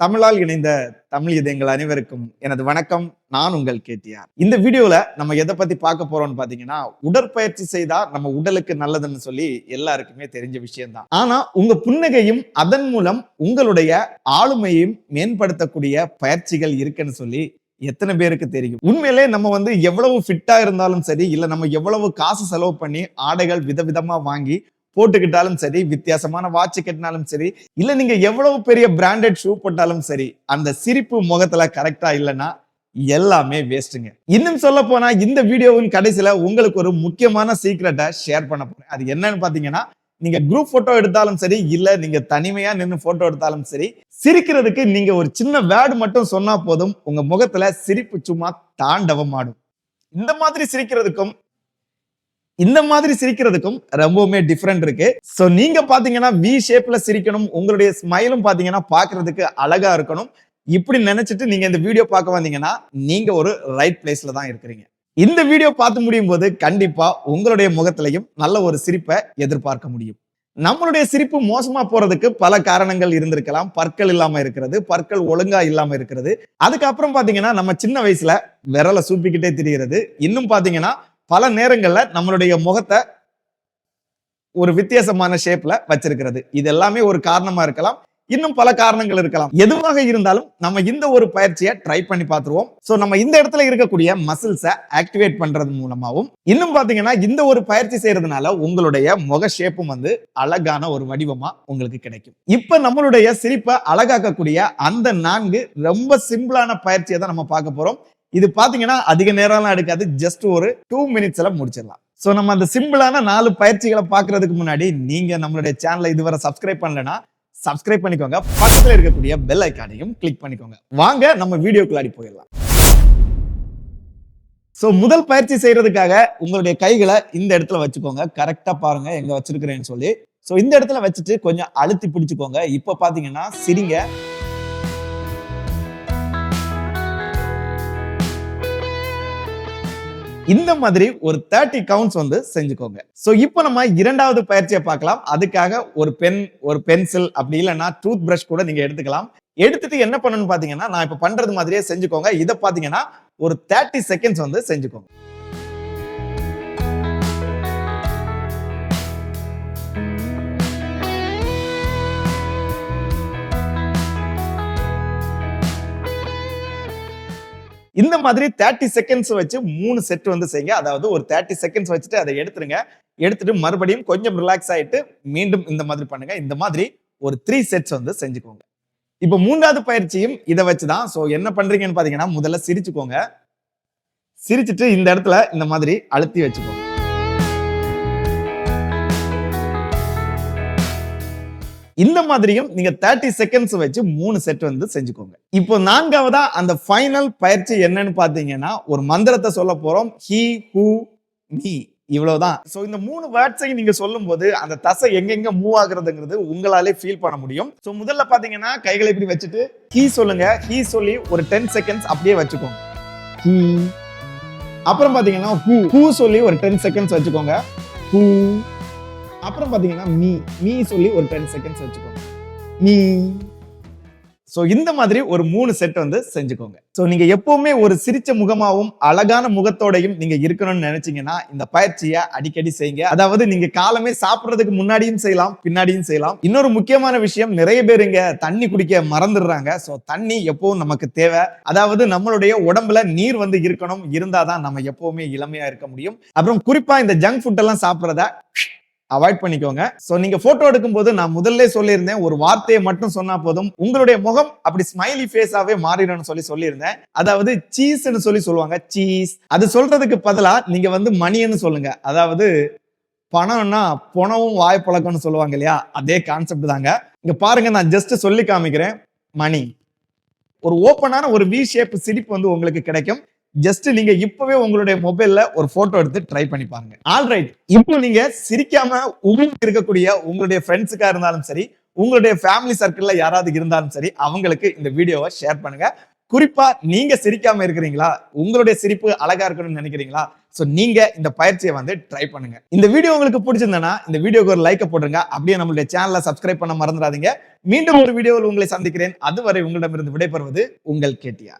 தமிழால் இணைந்த தமிழ் இதயங்கள் அனைவருக்கும் எனது வணக்கம். நான் உங்கள் கேட்டியார் இந்த வீடியோல நம்ம எதை பத்தி பார்க்க போறோம்னு பாத்தீங்கன்னா உடற்பயிற்சி செய்தா நம்ம உடலுக்கு நல்லதுன்னு சொல்லி எல்லாருக்குமே தெரிஞ்ச விஷயம்தான். ஆனா உங்க புன்னகையும் அதன் மூலம் உங்களுடைய ஆளுமையும் மேம்படுத்தக்கூடிய பயிற்சிகள் இருக்குன்னு சொல்லி எத்தனை பேருக்கு தெரியும்? உண்மையிலே நம்ம வந்து எவ்வளவு ஃபிட்டா இருந்தாலும் சரி இல்ல நம்ம எவ்வளவு காசு செலவு பண்ணி ஆடைகள் விதவிதமா வாங்கி போட்டுக்கிட்டாலும் சரி வித்தியாசமான வாட்ச் கட்டினாலும் சரி இல்ல நீங்க எவ்வளவு பெரிய பிராண்டட் ஷூ போட்டாலும் சரி அந்த சிரிப்பு முகத்துல கரெக்டா இல்லைன்னா எல்லாமே வேஸ்ட்டுங்க இன்னும் சொல்ல போனா இந்த வீடியோவின் கடைசியில உங்களுக்கு ஒரு முக்கியமான சீக்ரெட்டை ஷேர் பண்ண போறேன். அது என்னன்னு பாத்தீங்கன்னா நீங்க குரூப் போட்டோ எடுத்தாலும் சரி இல்ல நீங்க தனிமையா நின்று போட்டோ எடுத்தாலும் சரி சிரிக்கிறதுக்கு நீங்க ஒரு சின்ன வேர்டு மட்டும் சொன்னா போதும் உங்க முகத்துல சிரிப்பு சும்மா தாண்டவம் ஆடும் இந்த மாதிரி சிரிக்கிறதுக்கும் இந்த மாதிரி சிரிக்கிறதுக்கும் ரொம்பவுமே டிஃப்ரெண்ட் இருக்கு. ஸோ நீங்க பாத்தீங்கன்னா வி ஷேப்ல சிரிக்கணும் உங்களுடைய ஸ்மைலும் பாத்தீங்கன்னா பாக்குறதுக்கு அழகா இருக்கணும். இப்படி நினைச்சிட்டு நீங்க இந்த வீடியோ பார்க்க வந்தீங்கன்னா நீங்க ஒரு ரைட் பிளேஸ்ல தான் இருக்கிறீங்க. இந்த வீடியோ பார்த்து முடியும் போது கண்டிப்பா உங்களுடைய முகத்திலையும் நல்ல ஒரு சிரிப்பை எதிர்பார்க்க முடியும். நம்மளுடைய சிரிப்பு மோசமா போறதுக்கு பல காரணங்கள் இருந்திருக்கலாம். பற்கள் இல்லாம இருக்கிறது பற்கள் ஒழுங்கா இல்லாம இருக்கிறது. அதுக்கப்புறம் பாத்தீங்கன்னா நம்ம சின்ன வயசுல விரலை சூப்பிக்கிட்டே திரிகிறது இன்னும் பாத்தீங்கன்னா பல நேரங்களில் நம்மளுடைய முகத்தை ஒரு வித்தியாசமான ஷேப்ல வச்சிருக்கிறது. இது எல்லாமே ஒரு காரணமா இருக்கலாம். இன்னும் பல காரணங்கள் இருக்கலாம். எதுவாக இருந்தாலும் நம்ம இந்த ஒரு பயிற்சியை ட்ரை பண்ணி பார்த்துருவோம். ஸோ நம்ம இந்த இடத்துல இருக்கக்கூடிய மசில்ஸை ஆக்டிவேட் பண்றது மூலமாகவும் இன்னும் பார்த்தீங்கன்னா இந்த ஒரு பயிற்சி செய்யறதுனால உங்களுடைய முக ஷேப்பும் வந்து அழகான ஒரு வடிவமா உங்களுக்கு கிடைக்கும். இப்போ நம்மளுடைய சிரிப்பை அழகாக்கக்கூடிய அந்த நான்கு ரொம்ப சிம்பிளான பயிற்சியை தான் நம்ம பார்க்க போறோம். இது பார்த்தீங்கன்னா அதிக நேரம்லாம் எடுக்காது. ஜஸ்ட் ஒரு டூ மினிட்ஸ்ல முடிச்சிடலாம். ஸோ நம்ம அந்த சிம்பிளான நாலு பயிற்சிகளை பார்க்கறதுக்கு முன்னாடி நீங்க நம்மளுடைய சேனலை இதுவரை சப்ஸ்கிரைப் பண்ணலன்னா சப்ஸ்கிரைப் பண்ணிக்கோங்க. பக்கத்தில் இருக்கக்கூடிய பெல் ஐக்கானையும் கிளிக் பண்ணிக்கோங்க. வாங்க நம்ம வீடியோக்குள்ளாடி போயிடலாம். ஸோ முதல் பயிற்சி செய்யறதுக்காக உங்களுடைய கைகளை இந்த இடத்துல வச்சுக்கோங்க. கரெக்டாக பாருங்க எங்க வச்சிருக்கிறேன்னு சொல்லி. ஸோ இந்த இடத்துல வச்சுட்டு கொஞ்சம் அழுத்தி பிடிச்சுக்கோங்க. இப்போ பார்த்தீங்கன்னா சிரிங்க. இந்த மாதிரி ஒரு தேர்ட்டி கவுண்ட்ஸ் வந்து செஞ்சுக்கோங்க. சோ இப்போ நம்ம இரண்டாவது பயிற்சியை பார்க்கலாம். அதுக்காக ஒரு பென் ஒரு பென்சில் அப்படி இல்லைன்னா டூத் பிரஷ் கூட நீங்க எடுத்துக்கலாம். எடுத்துட்டு என்ன பண்ணணும்னு பாத்தீங்கன்னா நான் இப்ப பண்றது மாதிரியே செஞ்சுக்கோங்க. இதை பாத்தீங்கன்னா ஒரு தேர்ட்டி செகண்ட்ஸ் வந்து செஞ்சுக்கோங்க. இந்த மாதிரி தேர்ட்டி செகண்ட்ஸ் வச்சு மூணு செட் வந்து செய்யுங்க. அதாவது ஒரு தேர்ட்டி செகண்ட்ஸ் வச்சுட்டு அதை எடுத்துருங்க. எடுத்துட்டு மறுபடியும் கொஞ்சம் ரிலாக்ஸ் ஆயிட்டு மீண்டும் இந்த மாதிரி பண்ணுங்க. இந்த மாதிரி ஒரு த்ரீ செட்ஸ் வந்து செஞ்சுக்கோங்க. இப்போ மூன்றாவது பயிற்சியும் இதை வச்சுதான். ஸோ என்ன பண்றீங்கன்னு பாத்தீங்கன்னா முதல்ல சிரிச்சுக்கோங்க. சிரிச்சுட்டு இந்த இடத்துல இந்த மாதிரி அழுத்தி வச்சுக்கோங்க. இந்த மாதிரியும் நீங்க தேர்ட்டி செகண்ட்ஸ் வச்சு மூணு செட் வந்து செஞ்சுக்கோங்க. இப்போ நான்காவதா அந்த ஃபைனல் பயிற்சி என்னன்னு பாத்தீங்கன்னா ஒரு மந்திரத்தை சொல்ல போறோம். ஹி ஹூ மீ இவ்வளவுதான். சோ இந்த மூணு வேர்ட்ஸையும் நீங்க சொல்லும் போது அந்த தசை எங்கெங்க மூவ் ஆகுறதுங்கிறது உங்களாலே ஃபீல் பண்ண முடியும். சோ முதல்ல பாத்தீங்கன்னா கைகளை இப்படி வச்சுட்டு ஹீ சொல்லுங்க. ஹீ சொல்லி ஒரு டென் செகண்ட்ஸ் அப்படியே வச்சுக்கோங்க. ஹீ அப்புறம் பாத்தீங்கன்னா ஹூ ஹூ சொல்லி ஒரு டென் செகண்ட்ஸ் வச்சுக்கோங்க. ஹூ அப்புறம் பார்த்தீங்கன்னா மீ மீ சொல்லி ஒரு டென் செகண்ட்ஸ் வச்சுக்கோங்க. மீ ஸோ இந்த மாதிரி ஒரு மூணு செட் வந்து செஞ்சுக்கோங்க. ஸோ நீங்க எப்போவுமே ஒரு சிரிச்ச முகமாகவும் அழகான முகத்தோடையும் நீங்க இருக்கணும்னு நினைச்சீங்கன்னா இந்த பயிற்சியை அடிக்கடி செய்யுங்க. அதாவது நீங்க காலமே சாப்பிட்றதுக்கு முன்னாடியும் செய்யலாம் பின்னாடியும் செய்யலாம். இன்னொரு முக்கியமான விஷயம் நிறைய பேர் இங்க தண்ணி குடிக்க மறந்துடுறாங்க. ஸோ தண்ணி எப்பவும் நமக்கு தேவை. அதாவது நம்மளுடைய உடம்புல நீர் வந்து இருக்கணும். இருந்தாதான் நம்ம எப்பவுமே இளமையா இருக்க முடியும். அப்புறம் குறிப்பா இந்த ஜங்க் ஃபுட் எல்லாம் சாப்பிட்றத அவாய்ட் பண்ணிக்கோங்க. ஸோ நீங்க போட்டோ எடுக்கும்போது நான் முதல்ல சொல்லியிருந்தேன் ஒரு வார்த்தையை மட்டும் சொன்னா போதும். உங்களுடைய முகம் அப்படி ஸ்மைலி ஃபேஸாவே மாறிடும்னு சொல்லி சொல்லியிருந்தேன். அதாவது சீஸ்ன்னு சொல்லி சொல்லுவாங்க சீஸ் அது சொல்றதுக்கு பதிலா நீங்க வந்து மணின்னு சொல்லுங்க. அதாவது பணம்னா பணமும் வாய் பழக்கம்னு சொல்லுவாங்க இல்லையா? அதே கான்செப்ட் தாங்க. இங்க பாருங்க நான் ஜஸ்ட் சொல்லி காமிக்கிறேன். மணி ஒரு ஓப்பனான ஒரு வி ஷேப் சிரிப்பு வந்து உங்களுக்கு கிடைக்கும். ஜஸ்ட் நீங்க இப்பவே உங்களுடைய மொபைல்ல ஒரு போட்டோ எடுத்து ட்ரை பண்ணி பாருங்க. ஆல்ரைட் இப்போ நீங்க சிரிக்காம உங்களுக்கு இருக்கக்கூடிய உங்களுடைய ஃப்ரெண்ட்ஸுக்கா இருந்தாலும் சரி உங்களுடைய ஃபேமிலி சர்க்கிள்ல யாராவது இருந்தாலும் சரி அவங்களுக்கு இந்த வீடியோவை ஷேர் பண்ணுங்க. குறிப்பா நீங்க சிரிக்காம இருக்கிறீங்களா? உங்களுடைய சிரிப்பு அழகா இருக்கணும்னு நினைக்கிறீங்களா? சோ நீங்க இந்த பயிற்சியை வந்து ட்ரை பண்ணுங்க. இந்த வீடியோ உங்களுக்கு பிடிச்சிருந்தனா இந்த வீடியோக்கு ஒரு லைக்கை போட்டுருங்க. அப்படியே நம்மளுடைய சேனலை சப்ஸ்கிரைப் பண்ண மறந்துடாதீங்க. மீண்டும் ஒரு வீடியோவில் உங்களை சந்திக்கிறேன். அதுவரை உங்களிடமிருந்து விடைபெறுவது உங்கள் கேட்டியா